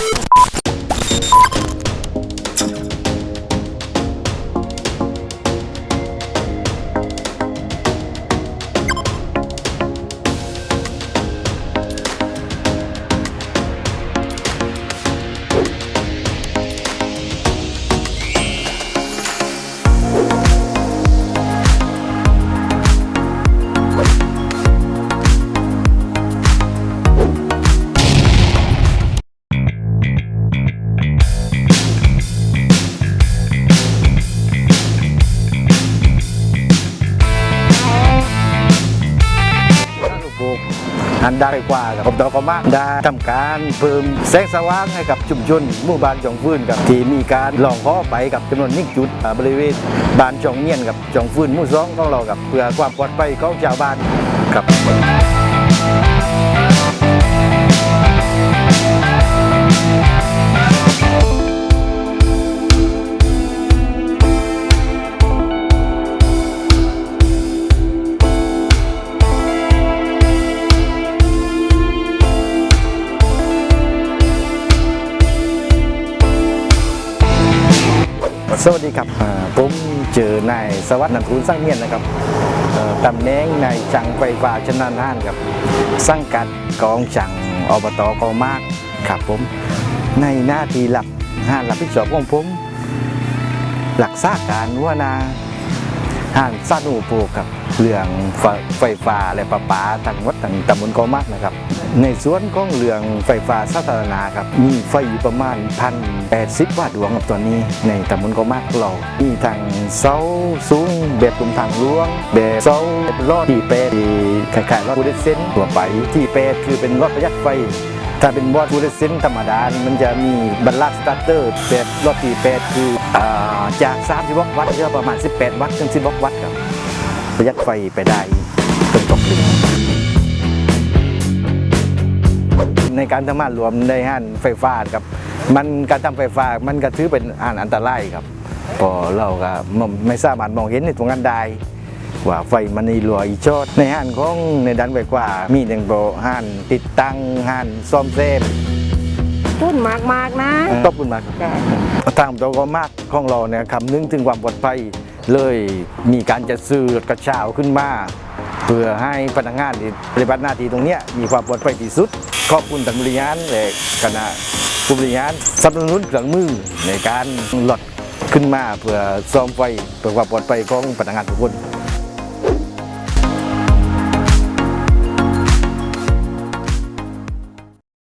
Oh, อันได้กว่ากับดอกก็มากได้ทำการเพิ่มแสงสว่างให้กับชุมชนหมู่บ้านจองฟื้นกับที่มีการลองข้อไปกับจำนวนนิจุดบริเวณบ้านจองเงียนกับจองฟื้นหมู่สองของเรากับเพื่อความปลอดภัยของชาวบ้านครับ สวัสดีครับผมเจอนายสวัสดิ์นันทูลสร้างเมียนนะครับตำแหน่งนายจังไฟฟ้าชำนาญน่านครับสังกัดกองจังอบตกองมากครับผมในหน้าที่หลักห้านรับผิดชอบของผม หลักษาการว่านาห้านสร้างอุปโภคกับเรื่องไฟฟ้าและประปาทางวัดทางตำบลกอมากนะครับ ในส่วนของเรื่องไฟฟ้าสาธารณะครับ มีไฟอยู่ประมาณพันแปดสิบวัตต์ดวงกับตัวนี้ ในตำบลกอมากเรา มีทางเสาสูงแบบกลุ่มทางหลวง แบบเสาแบบลอดที่แปดที่คล้ายๆรถบูเดเซนตัวไปที่แปดคือเป็นรถประหยัดไฟถ้าเป็นวอดบูเดเซนธรรมดา มันจะมีบรรลัสตาร์เตอร์แบบรถที่แปดคืออาจาก30วัตต์เหลือประมาณ 18 วัตต์ถึง16วัตต์ครับ ประหยัดไฟไปได้เป็นตกหลึง ในการทำงานรวมในห้านไฟฟ้าครับ มันการทำไฟฟ้ามันก็ถือเป็นอ่านอันตรายครับเพอเราก็ไม่สามารถมองเห็นในตรงนั้นได้ว่าไฟมันในรัวอีชอดในห้านของในดันไปกว่า มีหนึ่งโบห้านติดตั้งห้านซ่อมแซมพูดมากมากๆนะขอบคุณมากครับจ้ะทางตัวก็มากของเราเนี่ยคำนึงถึงความปลอดภัยเลยมีการจัดซื้อรถกระเช้าขึ้นมา เพื่อให้พนักงานที่ปฏิบัติหน้าที่ตรงนี้มีความปลอดภัยที่สุด ขอบคุณทางบริหารและคณะผู้บริหารสนับสนุนเครื่องมือในการลดขึ้นมาเพื่อซ่อมไฟเพื่อความปลอดภัยของพนักงานทุกคน